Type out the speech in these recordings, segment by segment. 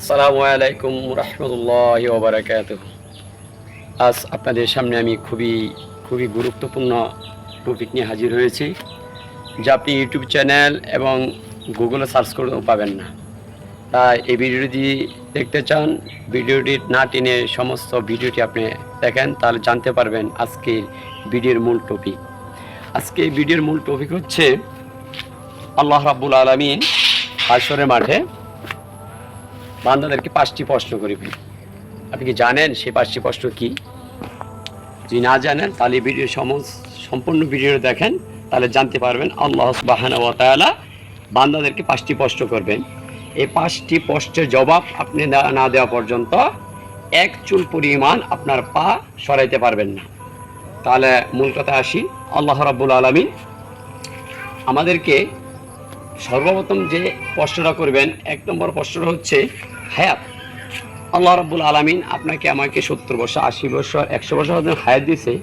আসসালামু আলাইকুম রহমতুল্লাহ ওবরাকাত আজ আপনাদের সামনে আমি খুবই খুবই গুরুত্বপূর্ণ টপিক নিয়ে হাজির হয়েছি, যা আপনি ইউটিউব চ্যানেল এবং গুগলে সার্চ করেও পাবেন না। তাই এই ভিডিওটি দেখতে চান, ভিডিওটি না টেনে সমস্ত ভিডিওটি আপনি দেখেন, তাহলে জানতে পারবেন আজকের ভিডিওর মূল টপিক আজকে ভিডিওর মূল টপিক হচ্ছে, আল্লাহ রাব্বুল আলমিন হাসরের মাঠে বান্দাদেরকে পাঁচটি প্রশ্ন করিবেন আপনি কি জানেন সেই পাঁচটি প্রশ্ন কি? যদি না জানেন, তাহলে ভিডিও সম্পূর্ণ ভিডিও দেখেন, তাহলে জানতে পারবেন আল্লাহ বাহানা বান্দাদেরকে পাঁচটি প্রশ্ন করবেন। এই পাঁচটি প্রশ্নের জবাব আপনি না- দেওয়া পর্যন্ত এক চুল পরিমাণ আপনার পা সরাইতে পারবেন না। তাহলে মূল কথা আসি, আল্লাহ রাব্বুল আলমিন আমাদেরকে সর্বপ্রথম যে প্রশ্নটা করবেন, এক নম্বর প্রশ্নটা হচ্ছে, হায়াত। আল্লাহ রাব্বুল আলামিন আপনাকে আমাকে সত্তর বছর, আশি বছর, একশো বছর হায়াত দিয়েছে।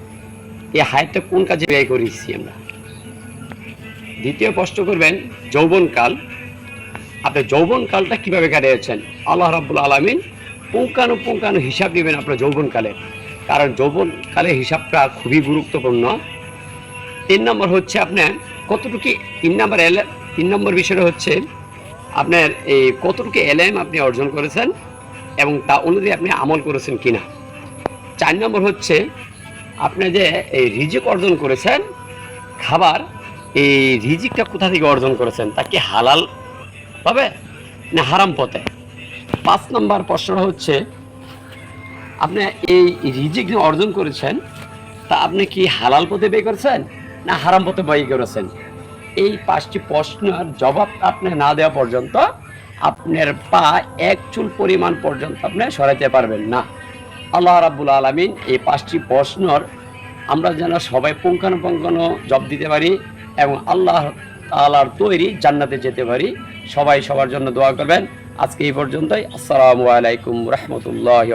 এই হায়াতটা কোন কাজে ব্যয় করেছি আমরা? দ্বিতীয় প্রশ্ন করবেন, যৌবনকাল। আপনি যৌবনকালটা কীভাবে কাটিয়েছেন? আল্লাহ রাব্বুল আলামিন পুঙ্খানু পুঙ্খানু হিসাব নেবেন আপনার যৌবনকালে। কারণ যৌবনকালের হিসাবটা খুবই গুরুত্বপূর্ণ। তিন নম্বর হচ্ছে আপনার কতটুকু, তিন নম্বর এলে তিন নম্বর বিষয়টা হচ্ছে আপনার এই কতটুকু এলএম আপনি অর্জন করেছেন এবং তা অনুযায়ী আপনি আমল করেছেন কি না চার নম্বর হচ্ছে আপনি যে এই রিজিক অর্জন করেছেন, খাবার, এই রিজিকটা কোথা থেকে অর্জন করেছেন, তা কি হালাল পাবে না হারাম পথে? পাঁচ নম্বর প্রশ্ন হচ্ছে আপনি এই রিজিক অর্জন করেছেন, তা আপনি কি হালাল পথে ব্যয় করেছেন না হারাম পথে ব্যয় করেছেন? এই পাঁচটি প্রশ্নের জবাব আপনি না দেওয়া পর্যন্ত আপনার পা এক চুল পরিমাণ পর্যন্ত আপনি সরাইতে পারবেন না। আল্লাহ রাব্বুল আলমিন এই পাঁচটি প্রশ্নর আমরা যেন সবাই পুঙ্খানুপুঙ্খানু জব দিতে পারি এবং আল্লাহ তালার তৈরি জান্নাতে যেতে পারি। সবাই সবার জন্য দোয়া করবেন। আজকে এই পর্যন্তই। আসসালামু আলাইকুম রহমতুল্লাহ